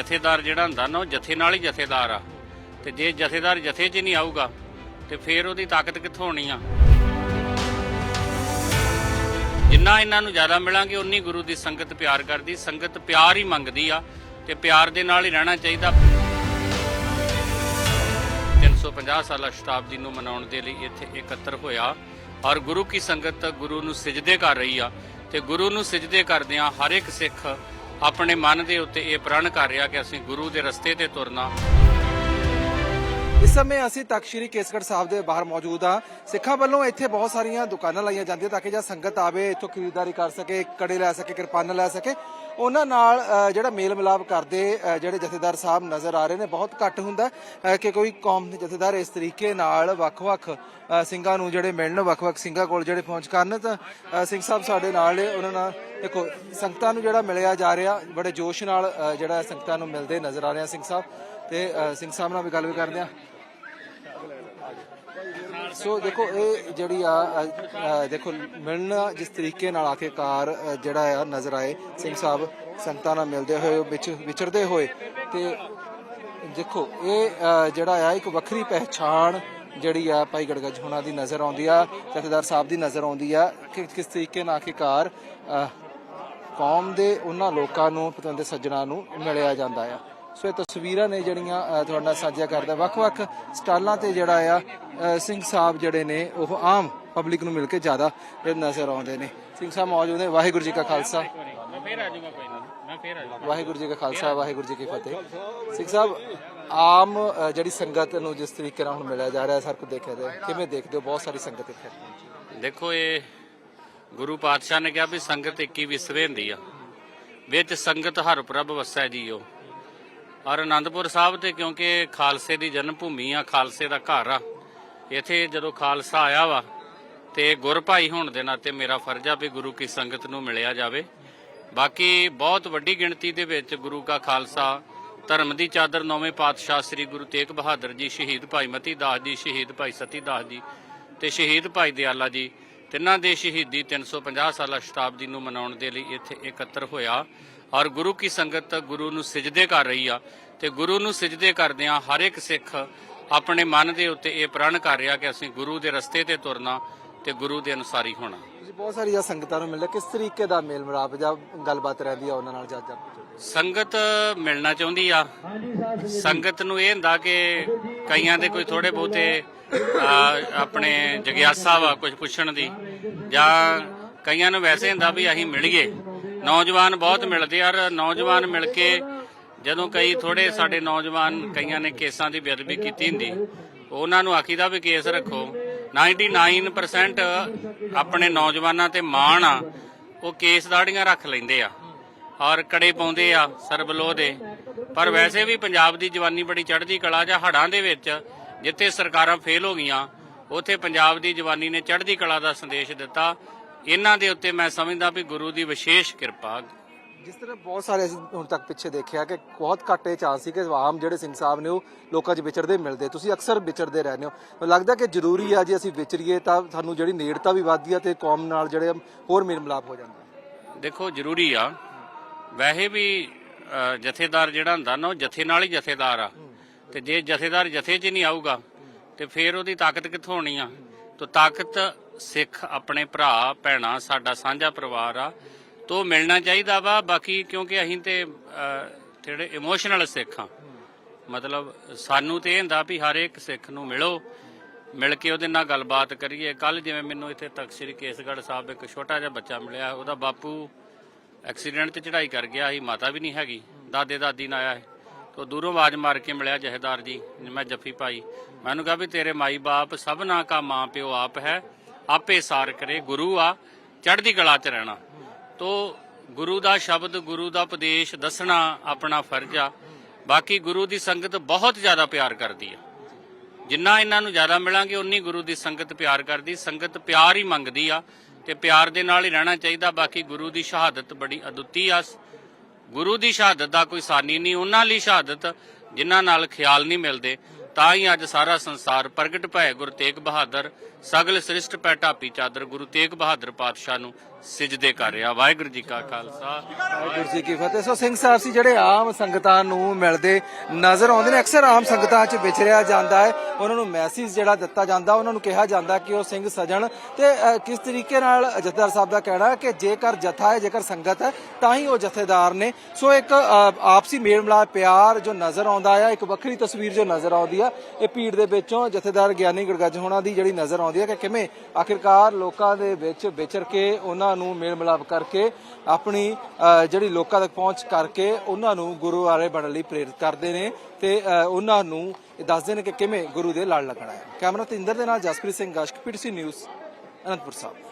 ਜਥੇਦਾਰ ਜਿਹੜਾ ਹੁੰਦਾ ਨਾ, ਉਹ ਜਥੇ ਨਾਲ ਹੀ ਜਥੇਦਾਰ ਆ। ਤੇ ਜੇ ਜਥੇਦਾਰ ਜਥੇ 'ਚ ਨਹੀਂ ਆਊਗਾ, ਤੇ ਫੇਰ ਉਹਦੀ ਤਾਕਤ ਕਿੱਥੋਂ ਹੋਣੀ ਆ? ਜਿੰਨਾ ਇਹਨਾਂ ਨੂੰ ਜ਼ਿਆਦਾ ਮਿਲਾਂਗੇ ਉਨੀ ਗੁਰੂ ਦੀ ਸੰਗਤ ਪਿਆਰ ਕਰਦੀ। ਸੰਗਤ ਪਿਆਰ ਹੀ ਮੰਗਦੀ ਆ, ਤੇ ਪਿਆਰ ਦੇ ਨਾਲ ਹੀ ਰਹਿਣਾ ਚਾਹੀਦਾ। 350 ਸਾਲਾ ਸ਼ਤਾਬਦੀ ਨੂੰ ਮਨਾਉਣ ਦੇ ਲਈ ਇੱਥੇ ਇਕੱਤਰ ਹੋਇਆ। ਔਰ ਗੁਰੂ ਕੀ ਸੰਗਤ ਗੁਰੂ ਨੂੰ ਸਿਜਦੇ ਕਰ ਰਹੀ ਆ। ਤੇ ਗੁਰੂ ਨੂੰ ਸਿਜਦੇ ਕਰਦਿਆਂ ਹਰ ਇੱਕ ਸਿੱਖ ਆਪਣੇ ਮਨ ਦੇ ਉੱਤੇ ਇਹ ਪ੍ਰਣ ਕਰ ਰਿਹਾ ਕਿ ਅਸੀਂ ਗੁਰੂ ਦੇ ਰਸਤੇ ਤੇ ਤੁਰਨਾ। ਇਸ ਸਮੇਂ ਅਸੀਂ ਤਖਤ ਸ੍ਰੀ ਕੇਸਗੜ੍ਹ ਸਾਹਿਬ ਦੇ ਬਾਹਰ ਮੌਜੂਦ ਆ ਸਿੱਖਾਂ ਵੱਲੋਂ ਇੱਥੇ ਬਹੁਤ ਸਾਰੀਆਂ ਦੁਕਾਨਾਂ ਲਾਈਆਂ ਜਾਂਦੀਆਂ ਤਾਂ ਕਿ ਜਦ ਸੰਗਤ ਆਵੇ, ਇੱਥੋਂ ਖਰੀਦਦਾਰੀ ਕਰ ਸਕੇ, ਕੜੇ ਲੈ ਸਕੇ, ਕਿਰਪਾਨ ਲੈ ਸਕੇ। ਉਹਨਾਂ ਨਾਲ ਜਿਹੜਾ ਮੇਲ ਮਿਲਾਪ ਕਰਦੇ ਜਿਹੜੇ ਜਥੇਦਾਰ ਸਾਹਿਬ ਨਜ਼ਰ ਆ ਰਹੇ ਨੇ, ਬਹੁਤ ਘੱਟ ਹੁੰਦਾ ਕਿ ਕੋਈ ਕੌਮ ਦੇ ਜਥੇਦਾਰ ਇਸ ਤਰੀਕੇ ਨਾਲ ਵੱਖ-ਵੱਖ ਸਿੰਘਾਂ ਨੂੰ ਜਿਹੜੇ ਮਿਲਣ, ਵੱਖ-ਵੱਖ ਸਿੰਘਾਂ ਕੋਲ ਜਿਹੜੇ ਪਹੁੰਚ ਕਰਨ, ਤਾਂ ਸਿੰਘ ਸਾਹਿਬ ਸਾਡੇ ਨਾਲ ਨੇ, ਉਹਨਾਂ ਨਾਲ ਦੇਖੋ, ਸੰਗਤਾਂ ਨੂੰ ਜਿਹੜਾ ਮਿਲਿਆ ਜਾ ਰਿਹਾ, ਬੜੇ ਜੋਸ਼ ਨਾਲ ਜਿਹੜਾ ਸੰਗਤਾਂ ਨੂੰ ਮਿਲਦੇ ਨਜ਼ਰ ਆ ਰਹੇ ਆ ਸਿੰਘ ਸਾਹਿਬ, ਤੇ ਸਿੰਘ ਸਾਹਿਬ ਨਾਲ ਵੀ ਗੱਲ ਵੀ ਕਰਦੇ ਆ। ਸੋ ਦੇਖੋ, ਇਹ ਜਿਹੜੀ ਆ ਦੇਖੋ, ਮਿਲਣਾ ਜਿਸ ਤਰੀਕੇ ਨਾਲ ਆਖਿਰਕਾਰ ਜਿਹੜਾ ਆ ਨਜ਼ਰ ਆਏ, ਸਿੰਘ ਸਾਹਿਬ ਸੰਗਤਾਂ ਨਾਲ ਮਿਲਦੇ ਹੋਏ, ਵਿੱਚ ਵਿਚਰਦੇ ਹੋਏ, ਤੇ ਦੇਖੋ, ਇਹ ਜਿਹੜਾ ਆ, ਇੱਕ ਵੱਖਰੀ ਪਹਿਚਾਣ ਜਿਹੜੀ ਆ ਭਾਈ ਗੜਗੜ ਹੋਣਾ ਦੀ ਨਜ਼ਰ ਆਉਂਦੀ ਆ, ਜਥੇਦਾਰ ਸਾਹਿਬ ਦੀ ਨਜ਼ਰ ਆਉਂਦੀ ਆ, ਕਿ ਕਿਸ ਤਰੀਕੇ ਨਾਲ ਆਖਿਰਕਾਰ ਕੌਮ ਦੇ ਉਹਨਾਂ ਲੋਕਾਂ ਨੂੰ ਪਤੰਦ ਦੇ ਸੱਜਣਾ ਨੂੰ ਮਿਲਿਆ ਜਾਂਦਾ ਆ। ਸੋ ਇਹ ਤਸਵੀਰਾਂ ਨੇ ਜਿਹੜੀਆਂ ਤੁਹਾਡੇ ਨਾਲ ਸਾਂਝਾ ਕਰਦਾ। ਵੱਖ-ਵੱਖ ਸਟਾਲਾਂ ਤੇ ਜਿਹੜਾ ਆ ਸਿੰਘ ਸਾਹਿਬ ਜਿਹੜੇ ਨੇ, ਉਹ ਆਮ ਪਬਲਿਕ ਨੂੰ ਮਿਲ ਕੇ ਜ਼ਿਆਦਾ ਨਜ਼ਰ ਆਉਂਦੇ ਨੇ। ਸਿੰਘ ਸਾਹਿਬ ਮੌਜੂਦ ਨੇ। ਵਾਹਿਗੁਰੂ ਜੀ ਕਾ ਖਾਲਸਾ। ਮੈਂ ਫੇਰ ਆ ਜਾਊਗਾ ਕੋਈ ਨਾ ਮੈਂ ਫੇਰ ਆ ਜਾਊਗਾ ਵਾਹਿਗੁਰੂ ਜੀ ਕਾ ਖਾਲਸਾ, ਵਾਹਿਗੁਰੂ ਜੀ ਕੀ ਫਤਿਹ। ਸਿੰਘ ਸਾਹਿਬ, ਆਮ ਜਿਹੜੀ ਸੰਗਤ ਨੂੰ ਜਿਸ ਤਰੀਕੇ ਨਾਲ ਹੁਣ ਮਿਲਿਆ ਜਾ ਰਿਹਾ, ਸਰ ਕੋ ਦੇਖਿਆ ਜਾਏ, ਕਿਵੇਂ ਦੇਖਦੇ ਹੋ? ਬਹੁਤ ਸਾਰੀ ਸੰਗਤ ਇੱਥੇ ਦੇਖੋ, ਇਹ ਗੁਰੂ ਪਾਤਸ਼ਾਹ ਨੇ ਕਿਹਾ ਵੀ ਸੰਗਤ 21 ਵਿਸਵੇ ਹੁੰਦੀ ਆ। ਵਿੱਚ ਸੰਗਤ ਹਰ ਪ੍ਰਭ ਵਸੈ ਜੀਓ। ਔਰ ਅਨੰਦਪੁਰ ਸਾਹਿਬ ਤੇ ਕਿਉਂਕਿ ਖਾਲਸੇ ਦੀ ਜਨਮ ਭੂਮੀ ਆ, ਖਾਲਸੇ ਦਾ ਘਰ ਆ। ਇੱਥੇ ਜਦੋਂ ਖਾਲਸਾ ਆਇਆ ਵਾ ਤੇ ਗੁਰ ਭਾਈ ਹੋਣ ਦੇ ਨਾਤੇ ਮੇਰਾ ਫਰਜ਼ ਆ ਵੀ ਗੁਰੂ ਕੀ ਸੰਗਤ ਨੂੰ ਮਿਲਿਆ ਜਾਵੇ। ਬਾਕੀ ਬਹੁਤ ਵੱਡੀ ਗਿਣਤੀ ਦੇ ਵਿੱਚ ਗੁਰੂ ਕਾ ਖਾਲਸਾ, ਧਰਮ ਦੀ ਚਾਦਰ ਨੌਵੇਂ ਪਾਤਸ਼ਾਹ ਸ੍ਰੀ ਗੁਰੂ ਤੇਗ ਬਹਾਦਰ ਜੀ, ਸ਼ਹੀਦ ਭਾਈ ਮਤੀ ਦਾਸ ਜੀ, ਸ਼ਹੀਦ ਭਾਈ ਸਤੀ ਦਾਸ ਜੀ ਤੇ ਸ਼ਹੀਦ ਭਾਈ ਦਿਆਲਾ ਜੀ, ਤਿੰਨਾਂ ਦੇ ਸ਼ਹੀਦੀ 350 ਸਾਲਾ ਸ਼ਤਾਬਦੀ ਨੂੰ ਮਨਾਉਣ ਦੇ ਲਈ ਇੱਥੇ ਇਕੱਤਰ ਹੋਇਆ। ਔਰ ਗੁਰੂ ਕੀ ਸੰਗਤ ਗੁਰੂ ਨੂੰ ਸਿਜਦੇ ਕਰ ਰਹੀ ਆ ਤੇ ਗੁਰੂ ਨੂੰ ਸਿਜਦੇ ਕਰਦਿਆਂ ਹਰ ਇੱਕ ਸਿੱਖ ਆਪਣੇ ਮਨ ਦੇ ਉੱਤੇ ਇਹ ਪ੍ਰਣ ਕਰ ਰਿਹਾ ਕਿ ਅਸੀਂ ਗੁਰੂ ਦੇ ਰਸਤੇ ਤੇ ਤੁਰਨਾ ਤੇ ਗੁਰੂ ਦੇ ਅਨੁਸਾਰੀ ਹੋਣਾ। ਤੁਸੀਂ ਬਹੁਤ ਸਾਰੀਆਂ ਸੰਗਤਾਂ ਨੂੰ ਮਿਲਦੇ ਕਿਸ ਤਰੀਕੇ ਦਾ ਮੇਲ ਮਿਲਾਪ ਜਾਂ ਗੱਲਬਾਤ ਰਹਿੰਦੀ ਆ ਉਹਨਾਂ ਨਾਲ ਜਦ ਸੰਗਤ ਮਿਲਣਾ ਚਾਹੁੰਦੀ ਆ। ਸੰਗਤ ਨੂੰ ਇਹ ਹੁੰਦਾ ਕਿ ਕਈਆਂ ਦੇ ਕੋਈ ਥੋੜੇ ਬਹੁਤੇ ਆਪਣੇ ਜਗਿਆਸਾ ਵਾ ਕੁਝ ਪੁੱਛਣ ਦੀ ਜਾਂ ਕਈਆਂ ਨੂੰ ਵੈਸੇ ਹੁੰਦਾ ਵੀ ਅਸੀਂ ਮਿਲੀਏ। ਨੌਜਵਾਨ ਬਹੁਤ ਮਿਲਦੇ ਆ ਨੌਜਵਾਨ ਮਿਲ ਕੇ ਜਦੋਂ ਕਈ ਥੋੜੇ ਸਾਡੇ ਨੌਜਵਾਨ ਕਈਆਂ ਨੇ ਕੇਸਾਂ ਦੀ ਬੇਅਦਬੀ ਕੀਤੀ ਹੁੰਦੀ ਉਹਨਾਂ ਨੂੰ ਆਖੀਦਾ ਵੀ ਕੇਸ ਰੱਖੋ। 99% ਆਪਣੇ ਨੌਜਵਾਨਾਂ ਤੇ ਮਾਣ ਆ ਉਹ ਕੇਸ ਦਾੜੀਆਂ ਰੱਖ ਲੈਂਦੇ ਆ ਔਰ ਕੜੇ ਪਾਉਂਦੇ ਆ ਸਰਬਲੋ ਦੇ। ਪਰ ਵੈਸੇ ਵੀ ਪੰਜਾਬ ਦੀ ਜਵਾਨੀ ਬੜੀ ਚੜ੍ਹਦੀ ਕਲਾ ਜਾਂ ਹੜਾਂ ਦੇ ਵਿੱਚ ਜਿੱਥੇ ਸਰਕਾਰਾਂ ਫੇਲ ਹੋ ਗਈਆਂ ਉੱਥੇ ਪੰਜਾਬ ਦੀ ਜਵਾਨੀ ਨੇ ਚੜ੍ਹਦੀ ਕਲਾ ਦਾ ਸੰਦੇਸ਼ ਦਿੱਤਾ ਇਹਨਾਂ ਦੇ ਉੱਤੇ ਮੈਂ ਸਮਝਦਾ ਵੀ ਗੁਰੂ ਦੀ ਵਿਸ਼ੇਸ਼ ਕਿਰਪਾ। ਜਿਸ ਤਰ੍ਹਾਂ ਬਹੁਤ ਸਾਰੇ ਅਸੀਂ ਹੁਣ ਤੱਕ ਪਿੱਛੇ ਦੇਖਿਆ ਕਿ ਬਹੁਤ ਘੱਟ ਇਹ ਚਾਂਸ ਸੀ ਕਿ ਆਮ ਜਿਹੜੇ ਸਿੰਘ ਸਾਹਿਬ ਨੇ ਉਹ ਲੋਕਾਂ 'ਚ ਵਿਚਰਦੇ ਮਿਲਦੇ। ਤੁਸੀਂ ਅਕਸਰ ਵਿਚਰਦੇ ਰਹਿੰਦੇ ਹੋ। ਮੈਨੂੰ ਲੱਗਦਾ ਕਿ ਜ਼ਰੂਰੀ ਆ ਜੇ ਅਸੀਂ ਵਿਚਰੀਏ ਤਾਂ ਸਾਨੂੰ ਜਿਹੜੀ ਨੇੜਤਾ ਵੀ ਵੱਧਦੀ ਆ ਤੇ ਕੌਮ ਨਾਲ ਜਿਹੜੇ ਹੋਰ ਮੇਲ ਮਿਲਾਪ ਹੋ ਜਾਂਦਾ। ਦੇਖੋ ਜ਼ਰੂਰੀ ਆ। ਵੈਸੇ ਵੀ ਜਥੇਦਾਰ ਜਿਹੜਾ ਹੁੰਦਾ ਨਾ ਉਹ ਜਥੇ ਨਾਲ ਹੀ ਜਥੇਦਾਰ ਆ। ਤੇ ਜੇ ਜਥੇਦਾਰ ਜਥੇ 'ਚ ਨਹੀਂ ਆਊਗਾ ਤੇ ਫੇਰ ਉਹਦੀ ਤਾਕਤ ਕਿੱਥੋਂ ਹੋਣੀ ਆ? ਤੋ ਤਾਕਤ ਸਿੱਖ ਆਪਣੇ ਭਰਾ, ਭੈਣਾ, ਸਾਡਾ ਸਾਂਝਾ ਪਰਿਵਾਰ ਆ, ਤੋ ਮਿਲਣਾ ਚਾਹੀਦਾ ਵਾ, ਬਾਕੀ ਕਿਉਂਕਿ ਅਸੀਂ ਤੇ ਜਿਹੜੇ ਇਮੋਸ਼ਨਲ ਸਿੱਖ ਆ। ਮਤਲਬ ਸਾਨੂੰ ਤੇ ਇਹ ਹੁੰਦਾ ਵੀ ਹਰ ਇੱਕ ਸਿੱਖ ਨੂੰ ਮਿਲੋ, ਮਿਲ ਕੇ ਉਹਦੇ ਨਾਲ ਗੱਲਬਾਤ ਕਰੀਏ। ਕੱਲ ਜਿਵੇਂ ਮੈਨੂੰ ਇੱਥੇ ਤਖਤ ਸ੍ਰੀ ਕੇਸਗੜ੍ਹ ਸਾਹਿਬ ਇੱਕ ਛੋਟਾ ਜਿਹਾ ਬੱਚਾ ਮਿਲਿਆ, ਉਹਦਾ ਬਾਪੂ ਐਕਸੀਡੈਂਟ ਤੇ ਚੜਾਈ ਕਰ ਗਿਆ ਸੀ, ਮਾਤਾ ਵੀ ਨਹੀਂ ਹੈਗੀ, ਦਾਦੇ ਦਾਦੀ ਨਾਲ ਆਇਆ ਹੈ ਤੋ ਦੂਰੋਂ ਆਵਾਜ਼ ਮਾਰ ਕੇ ਮਿਲਿਆ ਜਹੇਦਾਰ ਜੀ, ਮੈਂ ਜੱਫੀ ਪਾਈ। ਮੈਨੂੰ ਕਿਹਾ ਵੀ ਤੇਰੇ ਮਾਈ ਬਾਪ ਸਭ ਨਾ ਕਾ ਮਾਂ ਪਿਓ ਆਪ ਹੈ ਆਪੇ ਸਾਰ ਕਰੇ, ਗੁਰੂ ਆ, ਚੜ੍ਹਦੀ ਕਲਾ ਚ ਰਹਿਣਾ। ਤੋ ਗੁਰੂ ਦਾ ਸ਼ਬਦ, ਗੁਰੂ ਦਾ ਉਪਦੇਸ਼ ਦੱਸਣਾ ਆਪਣਾ ਫਰਜ਼ ਆ। ਬਾਕੀ ਗੁਰੂ ਦੀ ਸੰਗਤ ਬਹੁਤ ਜ਼ਿਆਦਾ ਪਿਆਰ ਕਰਦੀ ਆ। ਜਿੰਨਾ ਇਹਨਾਂ ਨੂੰ ਜ਼ਿਆਦਾ ਮਿਲਾਂਗੇ ਉਨੀ ਗੁਰੂ ਦੀ ਸੰਗਤ ਪਿਆਰ ਕਰਦੀ। ਸੰਗਤ ਪਿਆਰ ਹੀ ਮੰਗਦੀ ਆ ਤੇ ਪਿਆਰ ਦੇ ਨਾਲ ਹੀ ਰਹਿਣਾ ਚਾਹੀਦਾ। ਬਾਕੀ ਗੁਰੂ ਦੀ ਸ਼ਹਾਦਤ ਬੜੀ ਅਦੁੱਤੀ ਆ। ਗੁਰੂ ਦੀ ਸ਼ਹਾਦਤ ਦਾ ਕੋਈ ਸਾਨੀ ਨਹੀਂ। ਉਹਨਾਂ ਲਈ ਸ਼ਹਾਦਤ ਜਿਨ੍ਹਾਂ ਨਾਲ ਖਿਆਲ ਨਹੀਂ ਮਿਲਦੇ। ਤਾਂ ਹੀ ਅੱਜ ਸਾਰਾ ਸੰਸਾਰ ਪ੍ਰਗਟ ਭੈ ਗੁਰੂ ਤੇਗ ਬਹਾਦਰ, ਸਗਲ ਸ੍ਰਿਸ਼ਟ ਪੈ ਢਾਪੀ ਚਾਦਰ ਗੁਰੂ ਤੇਗ ਬਹਾਦਰ ਪਾਤਸ਼ਾਹ ਨੂੰ ਸਿਜਦੇ ਕਰ ਰਿਹਾ। ਵਾਹਿਗੁਰੂ ਜੀ ਕਾ ਖਾਲਸਾ। ਵਾਹਿਗੁਰੂ ਜੀ ਕੀ ਫਤਿਹ। ਸੋ ਸਿੰਘ ਸਾਹਿਬ ਸੀ ਜਿਹੜੇ ਆਮ ਸੰਗਤਾਂ ਨੂੰ ਮਿਲਦੇ ਨਜ਼ਰ ਆਉਂਦੇ ਨੇ, ਅਕਸਰ ਆਮ ਸੰਗਤਾਂ 'ਚ ਵਿਚਰਿਆ ਜਾਂਦਾ ਹੈ। ਉਹਨਾਂ ਨੂੰ ਮੈਸੇਜ ਜਿਹੜਾ ਦਿੱਤਾ ਜਾਂਦਾ, ਉਹਨਾਂ ਨੂੰ ਕਿਹਾ ਜਾਂਦਾ ਕਿ ਉਹ ਸਿੰਘ ਸਜਣ। ਤੇ ਕਿਸ ਤਰੀਕੇ ਨਾਲ ਜਥੇਦਾਰ ਸਾਹਿਬ ਦਾ ਕਹਿਣਾ ਕਿ ਜੇਕਰ ਜਥਾ ਹੈ, ਜੇਕਰ ਸੰਗਤ ਹੈ, ਤਾਂ ਹੀ ਉਹ ਜਥੇਦਾਰ ਨੇ। ਸੋ ਇੱਕ ਆਪਸੀ ਮੇਲ ਮਿਲਾਪ ਪਿਆਰ ਜੋ ਨਜ਼ਰ ਆਉਂਦਾ ਆ, ਇੱਕ ਵੱਖਰੀ ਤਸਵੀਰ ਜੋ ਨਜ਼ਰ ਆਉਂਦੀ ਆ। ਇਹ ਭੀੜ ਦੇ ਵਿੱਚੋਂ ਜਥੇਦਾਰ ਗਿਆਨੀ ਗੜਗੱਜ ਹੋਣਾ ਦੀ ਜਿਹੜੀ ਨਜ਼ਰ ਆਉਂਦੀ ਹੈ ਕਿ ਕਿਵੇਂ ਆਖਿਰਕਾਰ ਲੋਕਾਂ ਦੇ ਵਿੱਚ ਵਿਚਰ ਕੇ ਉਹਨਾਂ ਨੂੰ ਮੇਲ ਮਿਲਾਪ ਕਰਕੇ ਆਪਣੀ ਜਿਹੜੀ ਲੋਕਾਂ ਤੱਕ ਪਹੁੰਚ ਕਰਕੇ ਉਹਨਾਂ ਨੂੰ ਗੁਰੂ ਵਾਲੇ ਬਣਨ ਲਈ ਪ੍ਰੇਰਿਤ ਕਰਦੇ ਨੇ ਤੇ ਅ, ਉਹਨਾਂ ਨੂੰ ਦੱਸਦੇ ਨੇ ਕਿ ਕਿਵੇਂ ਗੁਰੂ ਦੇ ਲੜ ਲੱਗਣਾ ਹੈ। ਕੈਮਰਾ ਤਿੰਦਰ ਦੇ ਨਾਲ ਜਸਪ੍ਰੀਤ ਸਿੰਘ ਗਸ਼ਕ ਪੀਟੀਸੀ ਨਿਊਜ਼ ਅਨੰਦਪੁਰ ਸਾਹਿਬ।